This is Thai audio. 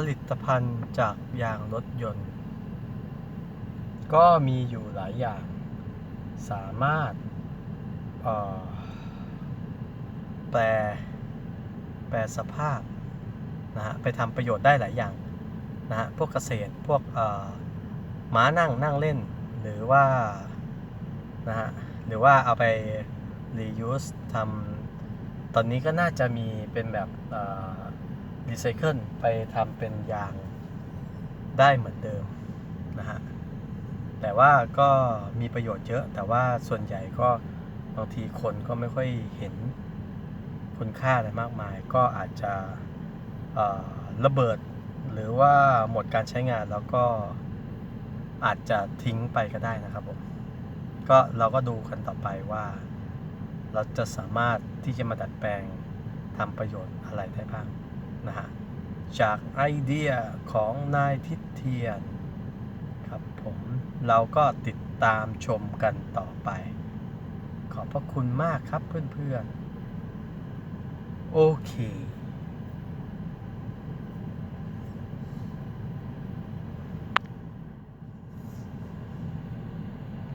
ผลิตภัณฑ์จากยางรถยนต์ ก็มีอยู่หลายอย่าง สามารถแปลแปลสภาพนะฮะไปทำประโยชน์ได้หลายอย่างนะฮะพวกเกษตรพวกม้านั่งนั่งเล่น หรือว่านะฮะหรือว่าเอาไป reuse ทำตอนนี้ก็น่าจะมีเป็นแบบ รีไซเคิลไปทำเป็นยางได้เหมือนเดิมนะฮะแต่ว่าก็มีประโยชน์เยอะ แต่ว่าส่วนใหญ่ก็บางทีคนก็ไม่ค่อยเห็นคุณค่าอะไรมากมาย ก็อาจจะระเบิดหรือว่าหมดการใช้งานแล้วก็อาจจะทิ้งไปก็ได้นะครับผมก็เราก็ดูกันต่อไปว่า เราจะสามารถที่จะมาดัดแปลงทำประโยชน์อะไรได้บ้าง นะฮะจากไอเดียของนายทิเทียนครับผมเราก็ติดตามชมกันต่อไป ขอบพระคุณมากครับเพื่อนๆ โอเค